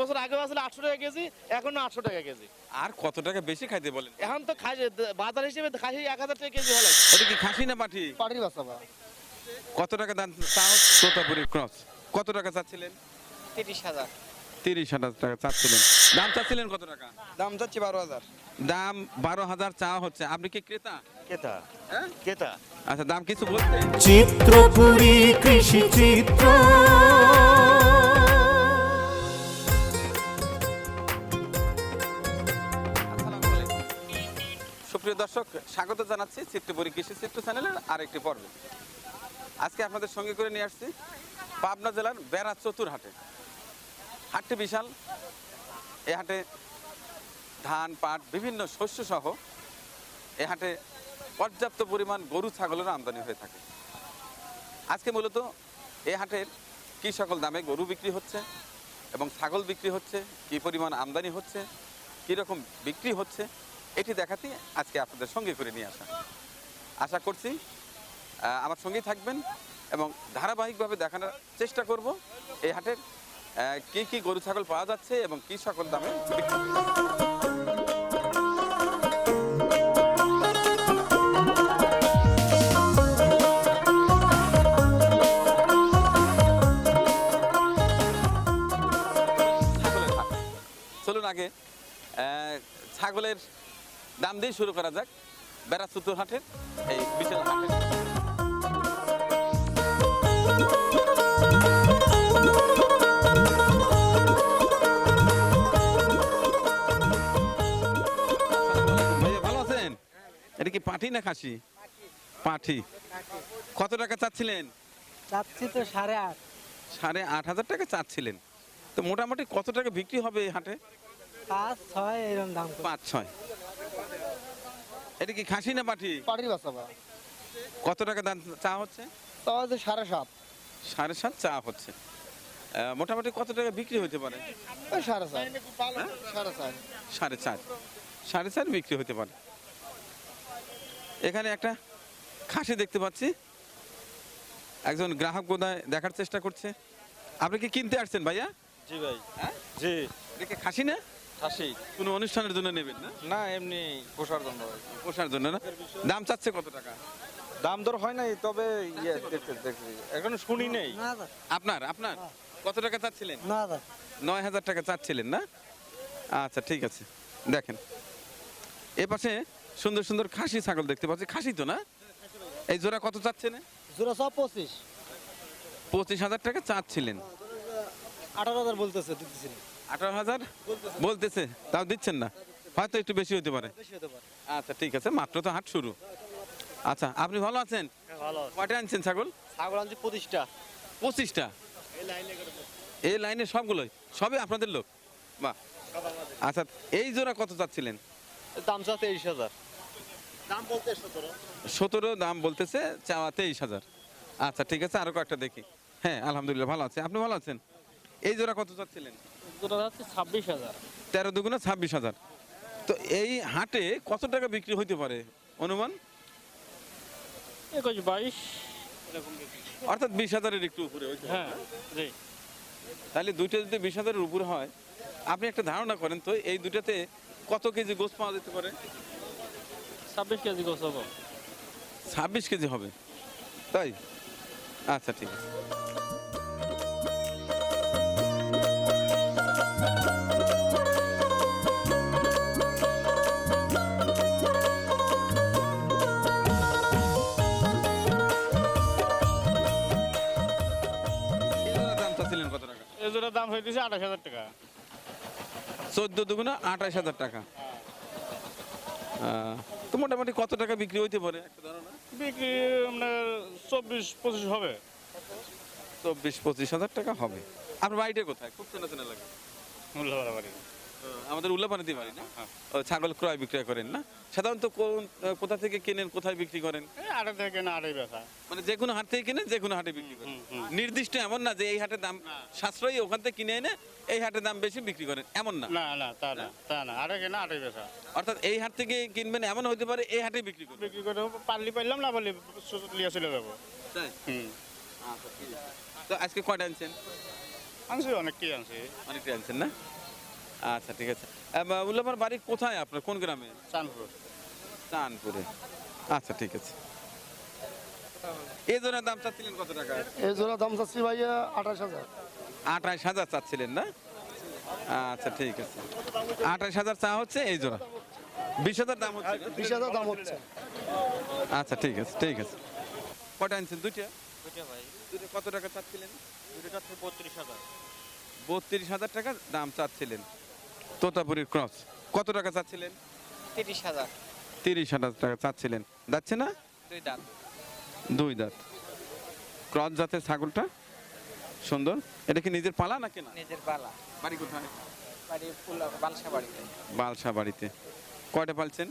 বছর আগে আসলে আটশো টাকা কেজি এখনও আটশো টাকা কেজি। আর কত টাকা বেশি খাইতে বলেন? এখন তো খাসি বাজার হিসেবে খাসি এক হাজার টাকা কেজি হলো। এটা কি খাসি না পাঠি পাটির বাচ্চা বা কত টাকা দাম চাও তোতাপুরি ক্রস? কত টাকা চাচ্ছিলেন? তিরিশ হাজার। তিরিশ হাজার টাকা চাচ্ছিলেন। দাম চাচ্ছিলেন কত টাকা? দাম চাচ্ছি বারো হাজার। দাম বারো হাজার চাওয়া হচ্ছে। আপনি কি ক্রেতা? কেতা হ্যাঁ? কেতা আচ্ছা দাম কিছু বলতে? চিত্রপুরী কৃষি চিত্র। দর্শক, স্বাগত জানাচ্ছি চিত্রপুরী কৃষি চিত্র চ্যানেলের আরেকটি পর্বে। আজকে আপনাদের সঙ্গে করে নিয়ে আসছি পাবনা জেলার বেড়া চতুর হাটে হাটটি বিশাল। এ হাটে ধান, পাট, বিভিন্ন শস্য সহ এ হাটে পর্যাপ্ত পরিমাণ গরু ছাগলের আমদানি হয়ে থাকে। আজকে মূলত এ হাটের কী সকল দামে গরু বিক্রি হচ্ছে এবং ছাগল বিক্রি হচ্ছে, কী পরিমাণ আমদানি হচ্ছে কীরকম বিক্রি হচ্ছে এটি দেখাতে আজকে আপনাদের সঙ্গে করে নিয়ে আসা। আশা করছি আমার সঙ্গেই থাকবেন এবং ধারাবাহিকভাবে দেখানোর চেষ্টা করব এই হাটের কি কি গরু ছাগল পাওয়া যাচ্ছে এবং কি সকল দামে চলুন আগে ছাগলের দাম দিয়ে শুরু করা যাক। বেড়া বেড়াচুতুর হাটের এই বিশাল হাটের ভালো আছেন? এটা কি পাঠি না খাসি? পাঠি কত টাকা চাচ্ছিলেন? যাচ্ছি তো সাড়ে আট। সাড়ে আট হাজার টাকা চাচ্ছিলেন। তো মোটামুটি কত টাকা বিক্রি হবে এই হাটে? পাঁচ ছয় এরকম দাম পাঁচ ছয়। এটা কি খাসি না পাঠি পাটির বাচ্চা বা কত টাকা দাম চা হচ্ছে? তাও যে সাড়ে সাত। সাড়ে সাত চা হচ্ছে। আহ, মোটামুটি কত টাকা বিক্রি হতে পারে? ওই সাড়ে চার। সাড়ে চার। সাড়ে চার। সাড়ে চার বিক্রি হতে পারে। এখানে একটা খাসি দেখতে পাচ্ছি। একজন গ্রাহক বোধহয় দেখার চেষ্টা করছে। আপনি কি কিনতে আসছেন ভাইয়া? জি ভাই। হ্যাঁ? জি। এটা কি খাসি না? খাসি। কোনো অনুষ্ঠানের জন্য নেবেন না? না এমনি পোষার জন্য। পোষার জন্য না? দাম চাচ্ছে কত টাকা? দাম দর হয় নাই তবে ইয়ে দেখতে দেখছি এখনও শুনি নেই। আপনার আপনার? কত টাকা চাচ্ছিলেন? না নয় হাজার টাকা চাচ্ছিলেন না? আচ্ছা ঠিক আছে। দেখেন। এ পাশে সুন্দর সুন্দর খাসি ছাগল দেখতে পাচ্ছি। খাসি তো না? এই জোড়া কত চাচ্ছেন? জোড়া সব পঁচিশ। পঁচিশ হাজার টাকা চাচ্ছিলেন। আঠারো হাজার বলতেছে দিতেছি না। আঠারো হাজার? বলতেছে। তাও দিচ্ছেন না? হয়তো একটু বেশি হতে পারে। আচ্ছা ঠিক আছে মাত্র তো হাট শুরু। আচ্ছা আপনি ভালো আছেন? কয়টা আনছেন ছাগল? ছাগল আনছি পঁচিশটা। পঁচিশটা? এই লাইনে সবগুলোই? সবই আপনাদের লোক? বাহ। আচ্ছা এই জোড়া কত চাচ্ছিলেন? দাম চা তেইশ হাজার। দাম বলতে সতেরো। সতেরো দাম বলতেছে চাওয়া তেইশ হাজার। আচ্ছা ঠিক আছে আরও কয়েকটা দেখি। হ্যাঁ আলহামদুলিল্লাহ ভালো আছে। আপনি ভালো আছেন? এই জোড়া কত চাচ্ছিলেন? যাচ্ছে ছাব্বিশ হাজার। তেরো দুগুণে ছাব্বিশ হাজার। তো এই হাটে কত টাকা বিক্রি হইতে পারে? অনুমান? একুশ বাইশ অর্থাৎ বিশ হাজারের একটু উপরে হ্যাঁ জি। তাহলে দুইটা যদি বিশ হাজারের উপরে হয় আপনি একটা ধারণা করেন তো এই দুটাতে কত কেজি গোস পাওয়া যেতে পারে? ছাব্বিশ কেজি গোস হব। ছাব্বিশ কেজি হবে। তাই? আচ্ছা ঠিক আছে। কত টাকা এই জোড়ার দাম হইতেছে আঠাশ হাজার টাকা। চোদ্দ দুগুণে আঠাশ হাজার টাকা। তো মোটামুটি কত টাকা বিক্রি হইতে পারে? বিক্রি আপনার চব্বিশ পঁচিশ হবে। চব্বিশ পঁচিশ হাজার টাকা হবে। আপনার বাড়িটা কোথায়? খুব চেনা চেনা লাগে। বাড়ি। আমাদের উল্লাপানিতে বাড়ি না? ছাগল ক্রয় বিক্রয় করেন না? সাধারণত কোন কোথা থেকে কেনেন কোথায় বিক্রি করেন? আড়াই থেকে না আড়াই বেচা। মানে যে কোনো হাট থেকে কিনেন যে কোনো হাটে বিক্রি করেন। নির্দিষ্ট এমন না যে এই হাটের দাম সাশ্রয়ী ওখান থেকে কিনে এনে এই হাটের দাম বেশি বিক্রি করেন এমন না? না না তা না তা না আড়াই কেনা আড়াই বেচা। অর্থাৎ এই হাট থেকে কিনবেন এমন হতে পারে এই হাটে বিক্রি করবেন বিক্রি করে পারলি পারলাম না পারলি লিয়ে চলে যাব। তাই? হুম। আচ্ছা। তো আজকে কয়টা আনছেন? আনছি অনেকটাই আনছি। অনেকটা আনছেন না? আচ্ছা ঠিক আছে। উল্লাপার বাড়ি কোথায় আপনার? কোন গ্রামে? চাঁদপুর। চাঁদপুরে। আচ্ছা ঠিক আছে। এই জোড়ার দাম চাচ্ছিলেন কত টাকা? এই জোড়া দাম চাচ্ছি ভাইয়া আঠাশ হাজার। আঠাশ হাজার চাচ্ছিলেন না? আচ্ছা ঠিক আছে। আঠাশ হাজার চা হচ্ছে এই জোড়া। বিশ হাজার দাম হচ্ছে বিশ হাজার দাম হচ্ছে। আচ্ছা ঠিক আছে ঠিক আছে। কটা আনছেন? দুইটা? দুইটা ভাই। দুটো কত টাকা চাচ্ছিলেন? দুটো যাচ্ছে বত্রিশ হাজার। বত্রিশ হাজার টাকা দাম চাচ্ছিলেন। তোতাপুরীর ক্রস। কত টাকা চাচ্ছিলেন? তিরিশ হাজার। তিরিশ হাজার টাকা চাচ্ছিলেন। যাচ্ছে না? দুই দাঁত। দুই দাঁত। ক্রস জাতের ছাগলটা? সুন্দর। এটা কি নিজের পালা নাকি না? নিজের পালা। বাড়ি কোথায়? বাড়ি বালসা বাড়িতে। বালসা বাড়িতে। কয়টা পালছেন?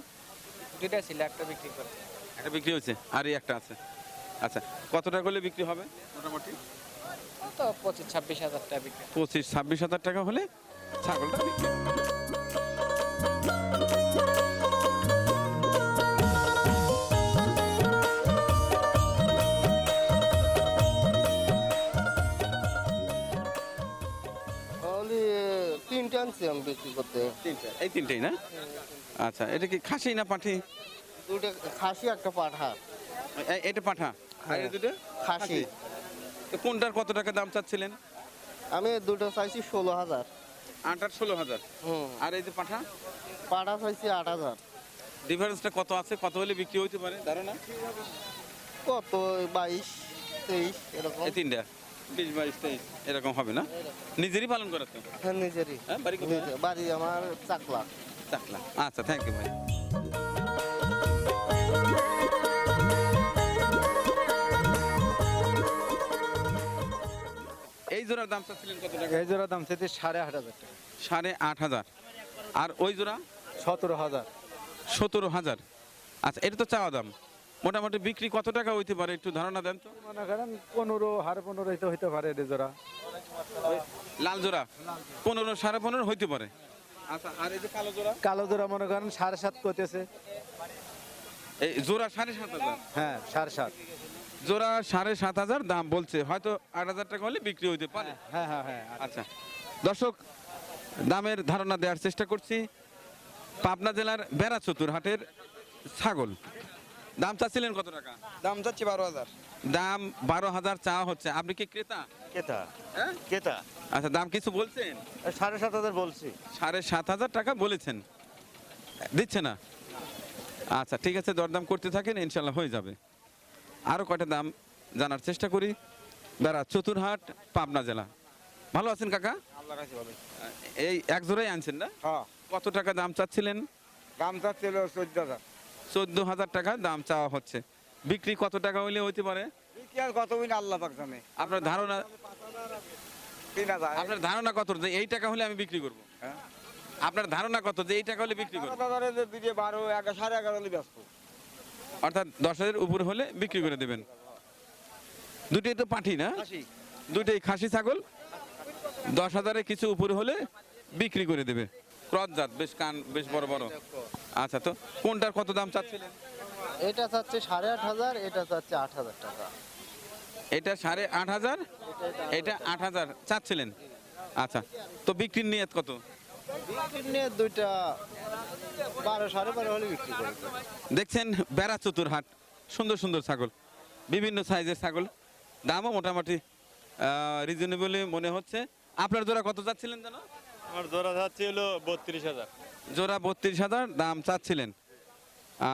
দুইটা ছিল একটা বিক্রি করে। একটা বিক্রি হয়েছে? আর এই একটা আছে। আচ্ছা কত টাকা হলে বিক্রি হবে? মোটামুটি? তো পঁচিশ ছাব্বিশ হাজার টাকা বিক্রি। পঁচিশ ছাব্বিশ হাজার টাকা হলে ছাগলটা বিক্রি তিনটে আনছি আমি বিক্রি করতে। তিনটা? এই তিনটেই না? আচ্ছা এটা কি খাসি না পাঠি? দুইটা খাসি একটা পাঠা। এটা পাঠা? আর এই দুটো? খাসি। তো কোনটার কত টাকা দাম চাচ্ছিলেন? আমি দুটো চাইছি ষোলো হাজার। আট আট ষোলো হাজার? আর এই যে পাঠা? পাঠা চাইছি আট হাজার। ডিফারেন্সটা কত আছে? কত হলে বিক্রি হইতে পারে? ধারণা? কত? বাইশ তেইশ এরকম। এই তিনটা? বিশ বাইশ তেইশ এরকম হবে না? নিজেরই পালন করা তো হ্যাঁ নিজেরই। হ্যাঁ বাড়ি কোথায়? বাড়ি আমার চাকলা। চাকলা। আচ্ছা থ্যাংক ইউ ভাই এই জোড়ার দাম চাচ্ছিলেন কত টাকা? এই জোড়া দাম চাইতে সাড়ে আট হাজার টাকা। সাড়ে আট হাজার। আর ওই জোড়া? সতেরো হাজার। সতেরো হাজার। আচ্ছা এটা তো চাওয়া দাম। মোটামুটি বিক্রি কত টাকা হইতে পারে? একটু ধারণা দেন তো। মনে করেন পনেরো হাড় পনেরো হইতে হইতে পারে এই জোড়া। লাল জোড়া? পনেরো সাড়ে পনেরো হইতে পারে? আচ্ছা আর এই যে কালো জোড়া? কালো জোড়া মনে করেন সাড়ে সাত করতেছে এই জোড়া সাড়ে সাত হাজার? হ্যাঁ সাড়ে সাত। জোড়া সাড়ে সাত হাজার দাম বলছে। হয়তো আট হাজার টাকা হলে বিক্রি হইতে পারে। হ্যাঁ হ্যাঁ হ্যাঁ আচ্ছা। দর্শক দামের ধারণা দেওয়ার চেষ্টা করছি। পাবনা জেলার বেড়া চতুর হাটের ছাগল। দাম চাচ্ছিলেন কত টাকা? দাম চাচ্ছি বারো হাজার। দাম বারো হাজার চাওয়া হচ্ছে। আপনি কি ক্রেতা? কেতা হ্যাঁ? কেতা আচ্ছা দাম কিছু বলছেন? সাড়ে সাত হাজার বলছি। সাড়ে সাত হাজার টাকা বলেছেন। দিচ্ছে না? আচ্ছা ঠিক আছে দরদাম করতে থাকেন ইনশাল্লাহ হয়ে যাবে। আরও কয়টা দাম জানার চেষ্টা করি। বেড়া চতুরহাট পাবনা জেলা। ভালো আছেন কাকা? এই এক জোড়াই আনছেন না? হ্যাঁ। কত টাকা দাম চাচ্ছিলেন? দাম চাচ্ছিল চোদ্দ হাজার। চোদ্দ হাজার টাকা দাম চাওয়া হচ্ছে। বিক্রি কত টাকা হইলে হইতে পারে? কত আল্লাহ পাক জানে। আপনার ধারণা হাজার। আপনার ধারণা কত যে এই টাকা হলে আমি বিক্রি করব? হ্যাঁ। আপনার ধারণা কত যে এই টাকা হলে বিক্রি করব? বারো সাড়ে এগারো হলে ব্যস্ত। অর্থাৎ দশ হাজারের উপর হলে বিক্রি করে দেবেন। দুটোই তো পাঠি না? দুটোই খাসি ছাগল। দশ হাজারের কিছু উপরে হলে বিক্রি করে দেবে। ক্রস জাত বেশ কান বেশ বড় বড়। আচ্ছা তো কোনটার কত দাম চাচ্ছিলেন? এটা চাচ্ছে সাড়ে আট হাজার এটা চাচ্ছে আট হাজার টাকা। এটা সাড়ে আট হাজার? এটা আট হাজার। চাচ্ছিলেন? আচ্ছা তো বিক্রির নিয়ত কত? দুইটা বারো সাড়ে বারো হলে বিক্রি করে দেখছেন বেড়া চতুর হাট। সুন্দর সুন্দর ছাগল। বিভিন্ন সাইজের ছাগল। দামও মোটামুটি রিজনেবলি মনে হচ্ছে। আপনার জোড়া কত চাচ্ছিলেন জানো আমার জোড়া হলো বত্রিশ হাজার। জোড়া বত্রিশ হাজার দাম চাচ্ছিলেন।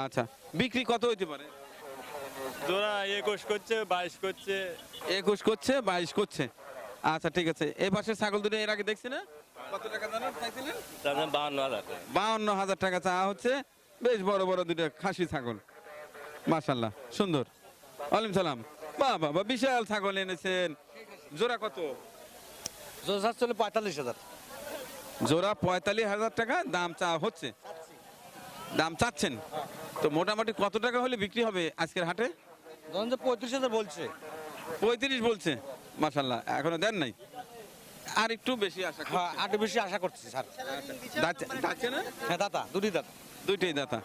আচ্ছা বিক্রি কত হইতে পারে? জোড়া একুশ করছে বাইশ করছে। একুশ করছে বাইশ করছে। আচ্ছা ঠিক আছে। এই পাশের ছাগল দুটো এর আগে দেখছি না? কত টাকা জানো চাইছিলেন? তাদের বাহান্ন হাজার। বাউন্ন হাজার টাকা চাওয়া হচ্ছে। বেশ বড় বড় দুটো খাসি ছাগল। মাশাল্লাহ সুন্দর। আলিম সালাম। বাহ বাবা বিশাল ছাগল এনেছেন। জোড়া কত? চাচ্ছিল পঁয়তাল্লিশ হাজার। জোড়া পঁয়তাল্লিশ হাজার টাকা দাম চা হচ্ছে। দাম চাচ্ছেন। তো মোটামুটি কত টাকা হলে বিক্রি হবে আজকের হাটে? পঁয়ত্রিশ হাজার বলছে। পঁয়ত্রিশ বলছে মাশাল্লাহ এখনও দেন নাই। আর একটু বেশি আশা। হ্যাঁ আট বেশি আশা করছি স্যার। না হ্যাঁ দাদা দুটি দাদা দুইটাই দাতা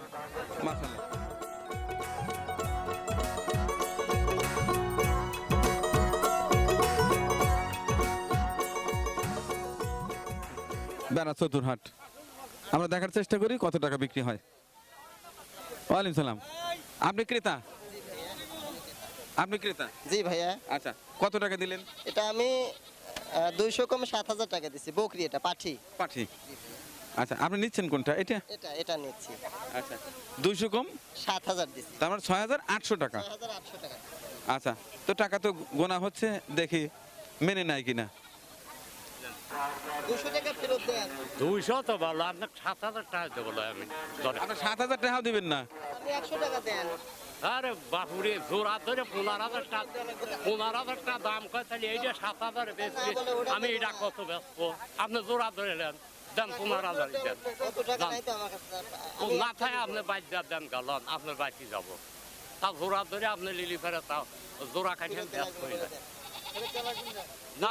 মাশাল্লাহ বেড়া চতুরহাট। আমরা দেখার চেষ্টা করি কত টাকা বিক্রি হয়। ওয়ালাইকুম সালাম। আপনি ক্রেতা? আপনি ক্রেতা? জি ভাইয়া। আচ্ছা কত টাকা দিলেন? এটা আমি দুইশো কম সাত হাজার টাকা দিচ্ছি বকরি এটা পাঠি। পাঠি। আচ্ছা আপনি নিচ্ছেন কোনটা? এটা? এটা এটা নিচ্ছি। আচ্ছা দুইশো কম? সাত হাজার দিচ্ছি তার মানে ছয় হাজার আটশো টাকা। আচ্ছা তো টাকা তো গোনা হচ্ছে দেখি মেনে নেয় কিনা দুশো টাকা ফেরত দেন দুইশো তো ভালো আপনার সাত হাজার টাকা দেবো আমি। আপনার সাত হাজার টাকাও দিবেন না। একশো টাকা দেন। আরে বাপুরে জোড়া ধরে পনেরো হাজার টাকা পনেরো হাজার টাকা দাম কয় তাহলে এই যে সাত হাজার বেশি আমি এটা কত ব্যস্ত? আপনি জোড়া ধরে নেন দেন পনেরো হাজার দেন। টাকা না থাকে আপনি বাইক দেন দেন গেলেন আপনার বাইকে যাব। তা জোড়া ধরে আপনি লিলি ফেরে তা জোড়া খাইছেন ব্যস্ত হয়ে যায়। না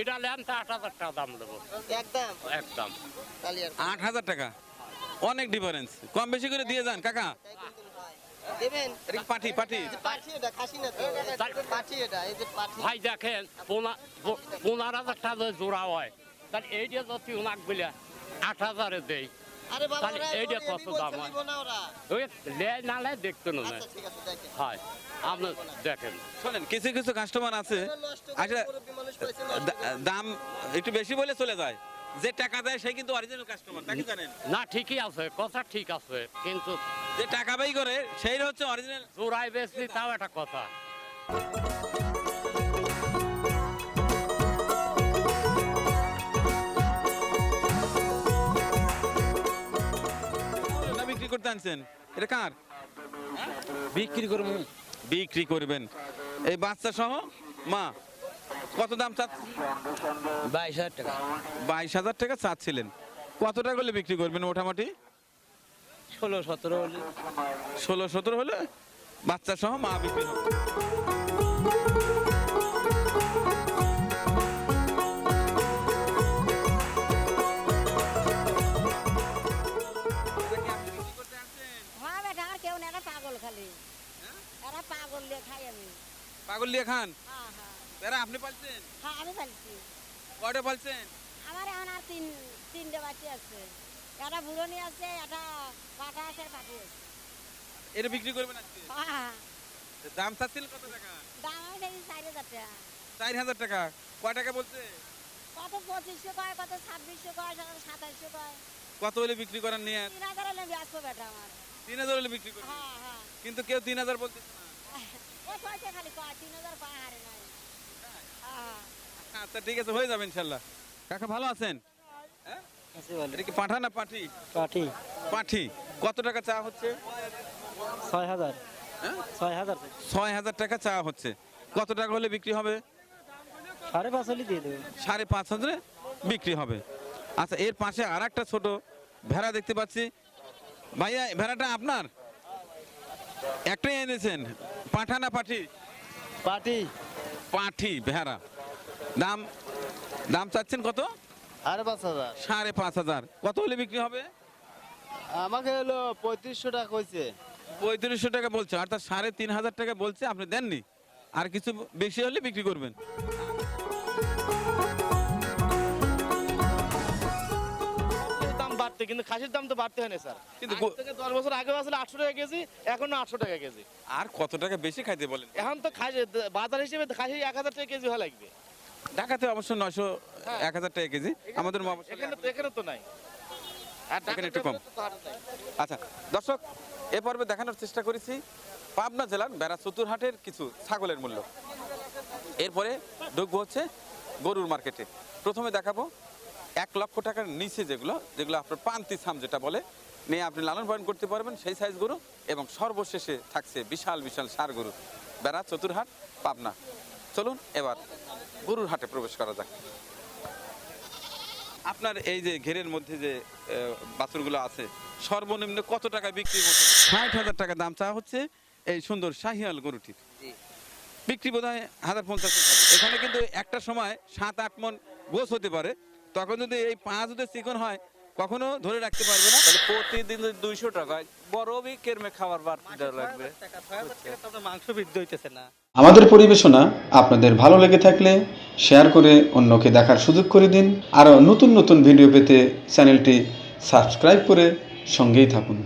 এটা নেন তা আট হাজার টাকা দাম দেবো একদম? একদম। আট হাজার টাকা? অনেক ডিফারেন্স কম বেশি করে দিয়ে যান কাকা। পাঠি পাঠি। যে এই যে ভাই দেখেন পনেরো হাজার টাকা যদি জোড়া হয়। তাহলে এইটা যদি ওনাক বলে আট হাজারে দেই আরে বাবা ওরা এইটা কত দাম হয়? নিবো না ওরা। ওই লেয় না লেয় দেখতে না আচ্ছা ঠিক আছে দেখেন। হয় আপনি দেখেন। শোনেন কিছু কিছু কাস্টমার আছে। আচ্ছা দা- দাম একটু বেশি বলে চলে যায়। যে টাকা দেয় সে কিন্তু অরিজিনাল কাস্টমার তাকে জানেন? না ঠিকই আছে কথা ঠিক আছে কিন্তু যে টাকা ব্যয় করে সেই হচ্ছে অরিজিনাল জোড়ায় বেশি তাও একটা কথা। বিক্রি করতে আনছেন? এটা কার? বিক্রি করব বিক্রি করবেন। এই বাচ্চা সহ মা কত দাম চাচ্ছ বাইশ হাজার টাকা। বাইশ হাজার টাকা চাচ্ছিলেন। কত টাকা হলে বিক্রি করবেন মোটামুটি? ষোলো সতেরো হলে। ষোলো সতেরো হলে বাচ্চা সহ মা বিক্রি পাগল দিয়ে খাই আমি। পাগল লিয়ে খান? হ্যাঁ হ্যাঁ। এরা আপনি পালছেন? হ্যাঁ আমি পালছি। কয়টা পালছেন? আমার এখন আর তিন তিনটে বাচ্চা আছে। একটা বুড়নি আছে একটা পাঠা আছে পাঠি আছে। এটা বিক্রি করবেন আজকে? হ্যাঁ দাম চাচ্ছিলেন কত টাকা? দাম আমি দেখি চার হাজার টাকা। চার হাজার টাকা। কয় টাকা বলছে? কত পঁচিশশো কয় কত ছাব্বিশশো কয় কত সাতাইশশো কয়। কত হলে বিক্রি করার নিয়ে তিন হাজার হলে ব্যস্ত বেটা আমার। তিন হাজার হলে বিক্রি হ্যাঁ। কিন্তু কেউ তিন হাজার বলতেছে না। ও কয়টা খালি কয় তিন হাজার কয় হারে নাই হ্যাঁ আচ্ছা ঠিক আছে হয়ে যাবে ইনশাল্লাহ। কাকা ভালো আছেন? হ্যাঁ? এটা কি পাঠা না পাঠি? পাঠি। পাঠি। কত টাকা চা হচ্ছে? ছয় হাজার। হ্যাঁ? ছয় হাজার ছয় হাজার টাকা চা হচ্ছে। কত টাকা হলে বিক্রি হবে? সাড়ে পাঁচ হলে দিয়ে দেবে। সাড়ে পাঁচ হাজারে বিক্রি হবে। আচ্ছা এর পাশে আর একটা ছোট ভেড়া দেখতে পাচ্ছি। ভাইয়া ভেড়াটা আপনার? একটাই এনেছেন? পাঠা না পাঠি? পাটি পাঠি ভেড়া দাম দাম চাচ্ছেন কত? আরে পাঁচ হাজার। সাড়ে পাঁচ হাজার। কত হলে বিক্রি হবে? আমাকে হলো পঁয়ত্রিশশো টাকা হয়েছে পঁয়ত্রিশশো টাকা বলছে। অর্থাৎ সাড়ে তিন হাজার টাকা বলছে। আপনি দেননি। আর কিছু বেশি হলে বিক্রি করবেন। বাড়তে কিন্তু খাসির দাম তো বাড়তে হয় না স্যার। কিন্তু আজ থেকে দশ বছর আগে আসলে আটশো টাকা কেজি এখনও আটশো টাকা কেজি। আর কত টাকা বেশি খাইতে বলেন? এখন তো খাসি বাজার হিসেবে খাসি এক হাজার টাকা কেজি হওয়া লাগবে। ঢাকাতে অবশ্য নয়শো এক হাজার টাকা কেজি। আমাদের মহাবশালে এখানে তো এখানে তো নাই। আর এখানে একটু কম। শহরে তো হাটে নাই। আচ্ছা দর্শক এ পর্বে দেখানোর চেষ্টা করেছি পাবনা জেলার বেড়া চতুরহাটের কিছু ছাগলের মূল্য। এরপরে ঢুকবো হচ্ছে গরুর মার্কেটে। প্রথমে দেখাবো এক লক্ষ টাকার নিচে যেগুলো যেগুলো আপনার পান্তি সাম যেটা বলে নিয়ে আপনি লালন পালন করতে পারবেন। সেই সাইজ গরু এবং সর্বশেষে থাকছে বিশাল বিশাল সার গরু। বেড়া চতুরহাট পাবনা। চলুন এবার গরুর হাটে প্রবেশ করা যাক। আপনার এই যে ঘেরের মধ্যে যে বাছুরগুলো আছে সর্বনিম্ন কত টাকা বিক্রি করছে ষাট হাজার টাকা দাম চাওয়া হচ্ছে এই সুন্দর শাহিয়াল গরুটির। বিক্রি বোধ হয় হাজার পঞ্চাশ এখানে কিন্তু একটা সময় সাত আট মন গোছ হতে পারে। তখন যদি এই পাঁচ যদি চিকন হয় কখনো ধরে রাখতে পারবে না? তাহলে প্রতিদিন যদি দুইশো টাকা বড় বি কেরমে খাবার বাড়তে লাগবে। মাংস বৃদ্ধি হইতেছে না। আমাদের পরিবেশনা আপনাদের ভালো লেগে থাকলে শেয়ার করে অন্যকে দেখার সুযোগ করে দিন। আরও নতুন নতুন ভিডিও পেতে চ্যানেলটি সাবস্ক্রাইব করে সঙ্গেই থাকুন।